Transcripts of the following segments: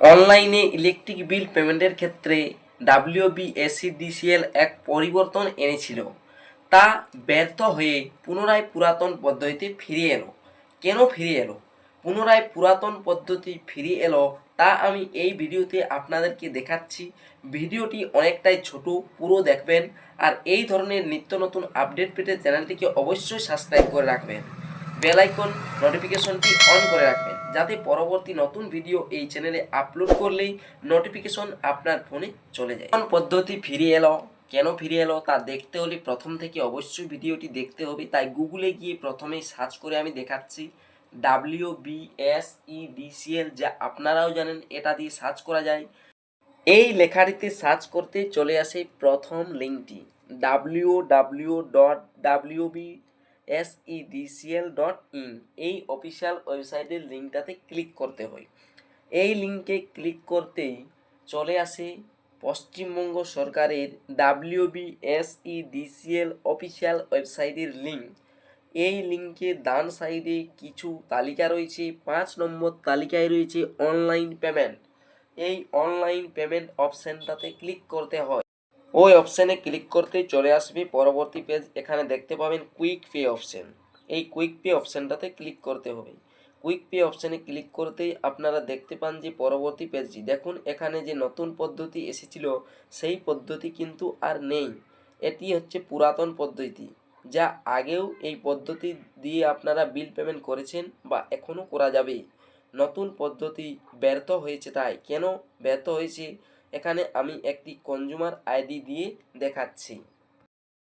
অনলাইনে electric bill পেমেন্টের ক্ষেত্রে ডাব্লিউবিএসিডিসিএল এক পরিবর্তন এনেছিল। তা ব্যর্থ হয়ে পুনরায় পুরাতন পদ্ধতিতে ফিরিয়ে এলো। কেন ফিরিয়ে এলো? পুনরায় পুরাতন পদ্ধতি ফিরিয়ে এলো তা আমি এই ভিডিওতে আপনাদেরকে দেখাচ্ছি। ভিডিওটি অনেকটাই ছোট, পুরো দেখবেন। আর এই ধরনের নিত্য নতুন আপডেট পেতে চ্যানেলটিকে অবশ্যই সাবস্ক্রাইব করে রাখবেন। বেল আইকন, নোটিফিকেশনটি অন করে রাখবেন। যাতে পরবর্তী নতুন ভিডিও এই চ্যানেলে আপলোড করলেই নোটিফিকেশন আপনার ফোনে চলে যায়। কোন পদ্ধতি ফিরে এলো, কেন ফিরে এলো তা দেখতে হলে প্রথম থেকে অবশ্যই ভিডিওটি দেখতে হবে। তাই গুগলে গিয়ে প্রথমেই সার্চ করে আমি দেখাচ্ছি ডাব্লিউ বিএসই ডিসিএল যা আপনারাও জানেন, এটা দিয়ে সার্চ করা যায়। এই লেখাটিতে সার্চ করতে চলে আসে প্রথম লিঙ্কটি W W dot W B SEDCL dot in. এই অফিসিয়াল ওয়েবসাইটের লিঙ্কটাতে ক্লিক করতে হয়। এই লিঙ্কে ক্লিক করতেই চলে আসে পশ্চিমবঙ্গ সরকারের ডাব্লিউ বি এসইডিসিএল অফিসিয়াল ওয়েবসাইটের লিঙ্ক। এই লিঙ্কে ডান সাইডে কিছু তালিকা রয়েছে, পাঁচ নম্বর তালিকায় রয়েছে অনলাইন পেমেন্ট। এই অনলাইন পেমেন্ট অপশানটাতে ক্লিক করতে হয়। ওই অপশানে ক্লিক করতে চলে আসবে। পরবর্তী পেজ, এখানে দেখতে পাবেন কুইক পে অপশান এই কুইক পে অপশানটাতে ক্লিক করতে হবে। কুইক পে অপশানে ক্লিক করতেই আপনারা দেখতে পান যে পরবর্তী পেজটি। দেখুন, এখানে যে নতুন পদ্ধতি এসেছিল, সেই পদ্ধতি কিন্তু আর নেই। এটি হচ্ছে পুরাতন পদ্ধতি, যা আগেও এই পদ্ধতি দিয়ে আপনারা বিল পেমেন্ট করেছেন বা এখনও করা যাবে। নতুন পদ্ধতি ব্যর্থ হয়েছে তাই। কেন ব্যর্থ হয়েছে? এখানে আমি একটি কনজুমার আইডি দিয়ে দেখাচ্ছি।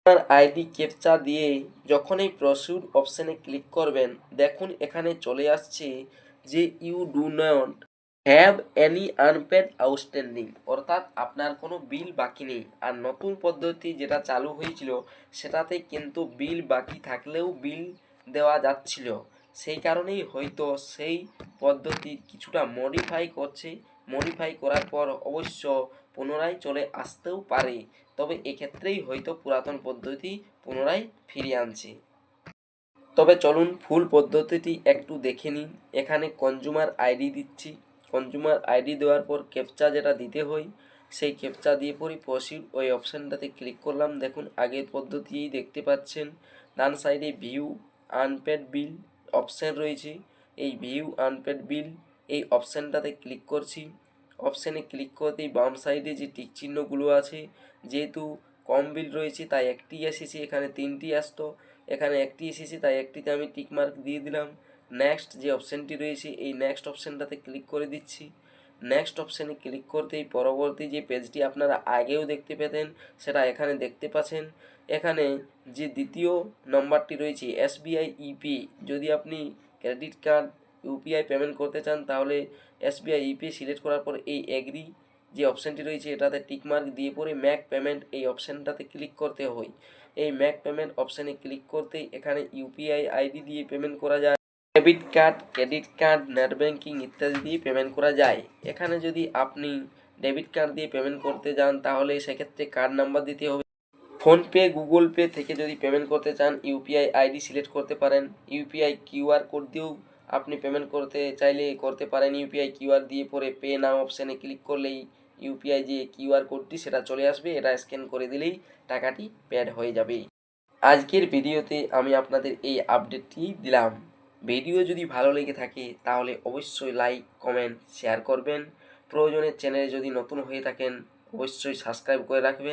কনজুমার আইডি ক্যাপচা দিয়ে যখনই প্রসিউড অপশানে ক্লিক করবেন, দেখুন এখানে চলে আসছে যে you do not have any unpaid outstanding অর্থাৎ আপনার কোনো বিল বাকি নেই। আর নতুন পদ্ধতি যেটা চালু হয়েছিল, সেটাতে কিন্তু বিল বাকি থাকলেও বিল দেওয়া যাচ্ছিল। সেই কারণেই হয়তো সেই পদ্ধতি কিছুটা মডিফাই করছে। মডিফাই করার পর অবশ্য পুনরায় চলে আসতেও পারে। তবে এক্ষেত্রেই হয়তো পুরাতন পদ্ধতি পুনরায় ফিরিয়ে আনছে। তবে চলুন ফুল পদ্ধতিটি একটু দেখে নিন এখানে কনজুমার আইডি দিচ্ছি। কনজুমার আইডি দেওয়ার পর ক্যাপচা যেটা দিতে হয়, সেই ক্যাপচা দিয়ে পরে প্রসিড ওই অপশানটাতে ক্লিক করলাম। দেখুন, আগের পদ্ধতিই দেখতে পাচ্ছেন। ডান সাইডে ভিউ আনপেড বিল অপশান রয়েছে। এই ভিউ আনপেড বিল এই অপশানটাতে ক্লিক করছি। অপশানে ক্লিক করতেই বাম সাইডে যে টিক চিহ্নগুলো আছে, যেহেতু কম বিল রয়েছে তাই একটি এসেছে, এখানে তিনটি আসতো। এখানে একটি এসেছে, তাই একটিতে আমি টিক মার্ক দিয়ে দিলাম। নেক্সট যে অপশানটি রয়েছে, এই নেক্সট অপশানটাতে ক্লিক করে দিচ্ছি। নেক্সট অপশানে ক্লিক করতেই পরবর্তী যে পেজটি আপনারা আগেও দেখতে পেতেন, সেটা এখানে দেখতে পাচ্ছেন। এখানে যে দ্বিতীয় নম্বরটি রয়েছে, এসবিআই ইপি। যদি আপনি ক্রেডিট কার্ড ইউপিআই পেমেন্ট করতে চান, তাহলে এসবিআই ইপি সিলেক্ট করার পর এই এগ্রি যে অপশানটি রয়েছে, এটাতে টিকমার্ক দিয়ে পরে ম্যাক পেমেন্ট এই অপশানটাতে ক্লিক করতে হয়। এই ম্যাক পেমেন্ট অপশানে ক্লিক করতেই এখানে ইউপিআই আইডি দিয়ে পেমেন্ট করা যায় debit card credit card net banking ইত্যাদি দিয়ে পেমেন্ট করা যায়। এখানে যদি আপনি ডেবিট কার্ড দিয়ে পেমেন্ট করতে যান, তাহলে সেক্ষেত্রে কার্ড নাম্বার দিতে হবে। ফোনপে, গুগল পে থেকে যদি পেমেন্ট করতে চান, ইউপিআই আইডি সিলেক্ট করতে পারেন। ইউপিআই কিউআর কোড দিয়েও আপনি পেমেন্ট করতে চাইলে করতে পারেন। ইউপিআই কিউআর দিয়ে পরে পে নাও অপশানে ক্লিক করলেই ইউপিআই যে কিউআর কোডটি সেটা চলে আসবে। এটা স্ক্যান করে দিলেই টাকাটি প্যাড হয়ে যাবে। আজকের ভিডিওতে আমি আপনাদের এই আপডেটটি দিলাম। ভিডিও যদি ভালো লেগে থাকে তাহলে অবশ্যই লাইক কমেন্ট শেয়ার করবেন। প্রয়োজনে চ্যানেলে যদি নতুন হয়ে থাকেন, অবশ্যই সাবস্ক্রাইব করে রাখবেন।